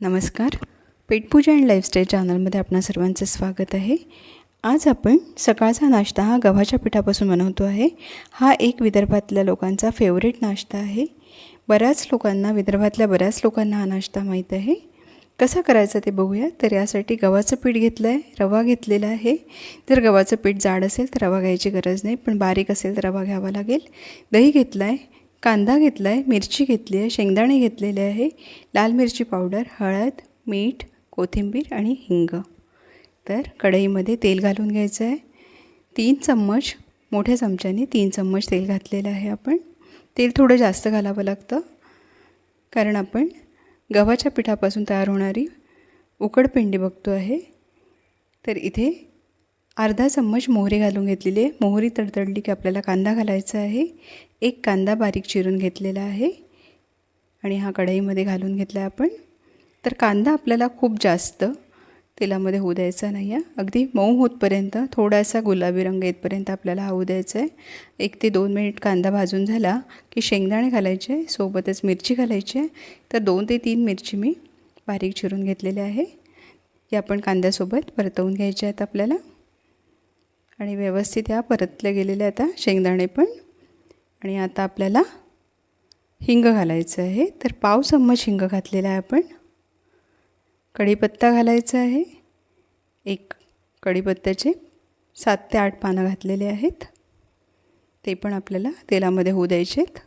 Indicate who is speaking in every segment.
Speaker 1: नमस्कार. पेटपूजा and lifestyle चॅनलमध्ये आपणा सर्वांचं स्वागत आहे. आज आपण सकाळचा नाश्ता हा गव्हाच्या पिठापासून बनवतो आहे. हा एक विदर्भातल्या लोकांचा फेवरेट नाश्ता आहे. बऱ्याच लोकांना विदर्भातल्या बऱ्याच लोकांना हा नाश्ता माहीत आहे. कसा करायचा ते बघूया. तर यासाठी गव्हाचं पीठ घेतलं आहे रवा घेतलेला आहे. जर गव्हाचं पीठ जाड असेल तर रवा घ्यायची गरज नाही पण बारीक असेल तर रवा घ्यावा लागेल. दही घेतलं आहे कांदा घेतला आहे मिरची घेतली आहे शेंगदाणे घेतलेले आहे लाल मिरची पावडर हळद मीठ कोथिंबीर आणि हिंग. तर कढईमध्ये तेल घालून घ्यायचं आहे. तीन चम्मच मोठ्या चमच्याने तीन चम्मच तेल घातलेलं आहे आपण. तेल थोडं जास्त घालावं लागतं कारण आपण गव्हाच्या पिठापासून तयार होणारी उकडपिंडी बघतो आहे. तर इथे अर्धा चम्मच मोहरी घालून घेतलेली आहे. मोहरी तडतडली की आपल्याला कांदा घालायचा आहे. एक कांदा बारीक चिरून घेतलेला आहे. आणि हा कढईमध्ये घालून घेतला आहे आपण. तर कांदा आपल्याला खूप जास्त तेलामध्ये होऊ द्यायचा नाही आहे. अगदी मऊ होतपर्यंत थोडासा गुलाबी रंग येतपर्यंत आपल्याला हा होऊ द्यायचा आहे. एक ते दोन मिनिट कांदा भाजून झाला की शेंगदाणे घालायचे सोबतच मिरची घालायची आहे. तर दोन ते तीन मिरची मी बारीक चिरून घेतलेले आहे. या आपण कांद्यासोबत परतवून घ्यायचे आहेत आपल्याला. आणि व्यवस्थित या परतले गेलेले आता शेंगदाणे पण. आणि आता आपल्याला हिंग घालायचं आहे. तर पाव चम्मच हिंग घातलेला आहे आपण. कढीपत्ता घालायचा आहे. एक कढीपत्त्याचे सात ते आठ पानं घातलेले आहेत. ते पण आपल्याला तेलामध्ये होऊ द्यायचे आहेत.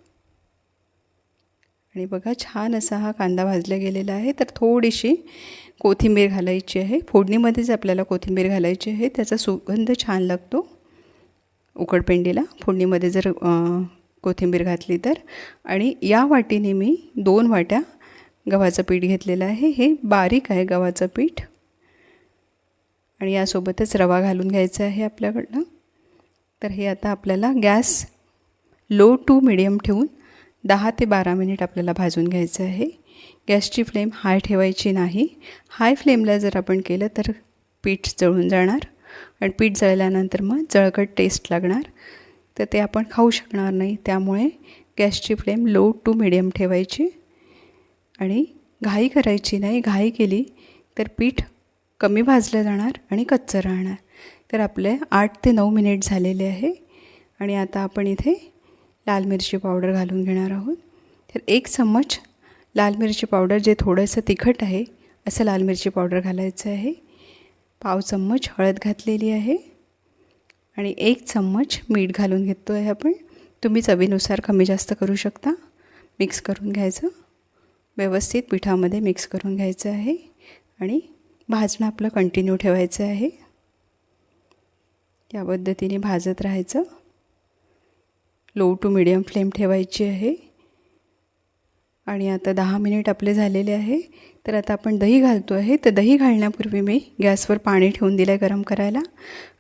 Speaker 1: आणि बघा छान असा हा कांदा भाजला गेलेला आहे. तर थोडीशी कोथिंबीर घालायची आहे. फोडणीमध्येच आपल्याला कोथिंबीर घालायची आहे त्याचा सुगंध छान लागतो उकडपेंडीला. फोडणीमध्ये जर कोथिंबीर घातली तर. आणि या वाटीने मी दोन वाट्या गव्हाचं पीठ घेतलेलं आहे. हे बारीक आहे गव्हाचं पीठ. आणि यासोबतच रवा घालून घ्यायचा आहे आपल्याकडनं. तर हे आता आपल्याला गॅस लो टू मिडियम ठेवून दहा ते बारा मिनिट आपल्याला भाजून घ्यायचं आहे. गॅसची फ्लेम हाय ठेवायची नाही. हाय फ्लेमला जर आपण केलं तर पीठ जळून जाणार. आणि पीठ जळल्यानंतर मग जळकट टेस्ट लागणार. तर ते आपण खाऊ शकणार नाही. त्यामुळे गॅसची फ्लेम लो टू मिडियम ठेवायची. आणि घाई करायची नाही. घाई केली तर पीठ कमी भाजलं जाणार आणि कच्चं राहणार. तर आपले आठ ते नऊ मिनिट झालेले आहे. आणि आता आपण इथे लाल मिरची पावडर घालून घेणार आहोत. तर एक चम्मच लाल मिरची पावडर जे थोडंसं तिखट आहे असं लाल मिरची पावडर घालायचं आहे. पाव चम्मच हळद घातलेली आहे. आणि एक चम्मच मीठ घालून घेतो आहे आपण. तुम्ही चवीनुसार कमी जास्त करू शकता. मिक्स करून घ्यायचं. व्यवस्थित पिठामध्ये मिक्स करून घ्यायचं आहे. आणि भाजणं आपलं कंटिन्यू ठेवायचं आहे. या पद्धतीने भाजत राहायचं. लो टू मिडियम फ्लेम ठेवायची आहे. आणि आता दहा मिनिट आपले झालेले आहे. तर आता आपण दही घालतो आहे. तर दही घालण्यापूर्वी मी गॅसवर पाणी ठेवून दिलं आहे गरम करायला.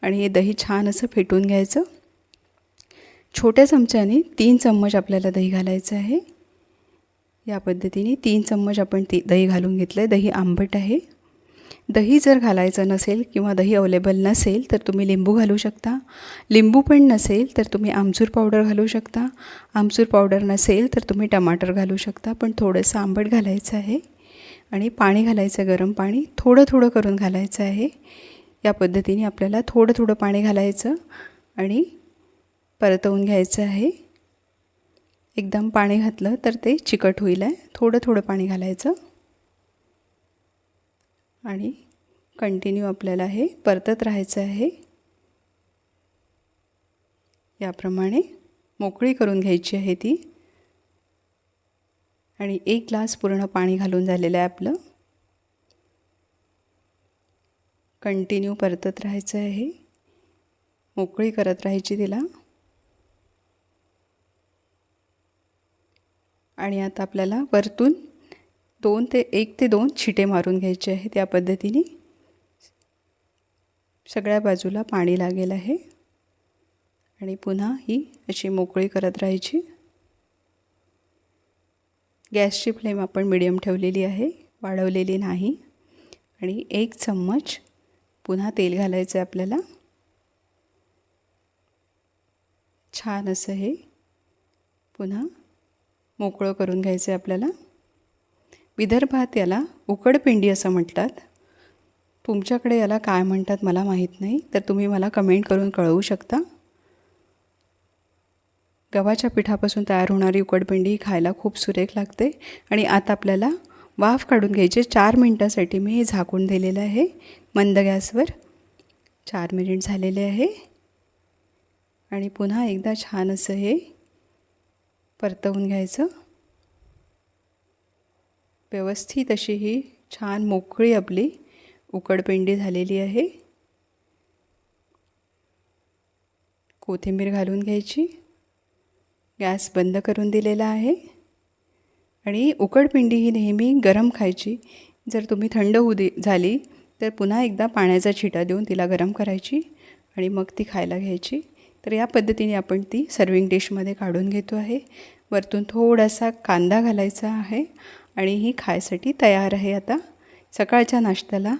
Speaker 1: आणि हे दही छान असं फेटून घ्यायचं. छोट्या चमच्याने तीन चम्मच आपल्याला दही घालायचं आहे. या पद्धतीने तीन चम्मच आपण ती दही घालून घेतलं आहे दही आंबट आहे. दही जर घालायचं नसेल किंवा दही अवेलेबल नसेल तर तुम्ही लिंबू घालू शकता. लिंबू पण नसेल तर तुम्ही आमचूर पावडर घालू शकता. आमचूर पावडर नसेल तर तुम्ही टमाटर घालू शकता. पण थोडंसं आंबट घालायचं आहे आणि पाणी घालायचं गरम पाणी. थोडं थोडं करून घालायचं आहे. या पद्धतीने आपल्याला थोडं थोडं पाणी घालायचं आणि परतवून घ्यायचं आहे. एकदम पाणी घातलं तर ते चिकट होईल. आहे थोडं थोडं पाणी घालायचं. आणि कंटिन्यू आपल्याला हे परतत राहायचं आहे. याप्रमाणे मोकळी करून घ्यायची आहे ती. आणि एक ग्लास पूर्ण पाणी घालून झालेलं आहे आपलं. कंटिन्यू परतत राहायचं आहे. मोकळी करत राहायची तिला. आणि आता आपल्याला वरतून दोन ते एक ते दोन छिटे मारून घ्यायचे आहे त्या पद्धतीने सगळ्या बाजूला पाणी लागेल आहे. आणि पुन्हा ही अशी मोकळी करत राहायची. गॅसची फ्लेम आपण मिडियम ठेवलेली आहे. वाढवलेली नाही. आणि एक चम्मच पुन्हा तेल घालायचं आहे आपल्याला. छान असं हे पुन्हा मोकळं करून घ्यायचं आहे आपल्याला. विदर्भात याला उकडपिंडी असं म्हणतात. तुमच्याकडे याला काय म्हणतात मला माहीत नाही तर तुम्ही मला कमेंट करून कळवू शकता. गव्हाच्या पिठापासून तयार होणारी उकडपिंडी खायला खूप सुरेख लागते आणि आता आपल्याला वाफ काढून घ्यायचे. चार मिनटासाठी मी हे झाकून दिलेलं आहे. मंद गॅसवर चार मिनिट झालेले आहे. आणि पुन्हा एकदा छान असं हे परतवून घ्यायचं. व्यवस्थित अशी ही छान मोकळी आपली उकडपिंडी झालेली आहे. कोथिंबीर घालून घ्यायची. गॅस बंद करून दिलेला आहे. आणि उकडपिंडी ही नेहमी गरम खायची. जर तुम्ही थंड होऊ दे झाली तर पुन्हा एकदा पाण्याचा छिटा देऊन तिला गरम करायची आणि मग ती खायला घ्यायची. तर या पद्धतीने आपण ती सर्विंग डिशमध्ये काढून घेतो आहे. वरतून थोडासा कांदा घालायचा आहे. आणि ही खायसाठी तयार आहे आता. सकाळच्या नाश्त्याला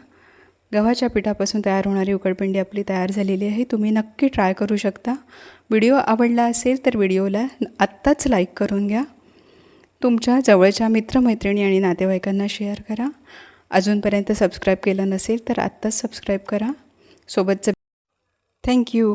Speaker 1: गव्हाच्या पिठापासून तयार होणारी उकडपिंडी आपली तयार झालेली आहे. तुम्ही नक्की ट्राय करू शकता. व्हिडिओ आवडला असेल तर व्हिडिओला आत्ताच लाईक करून घ्या. तुमच्या जवळच्या मित्रमैत्रिणी आणि नातेवाईकांना शेअर करा. अजूनपर्यंत सबस्क्राईब केलं नसेल तर आत्ताच सबस्क्राईब करा. सोबतचं थँक्यू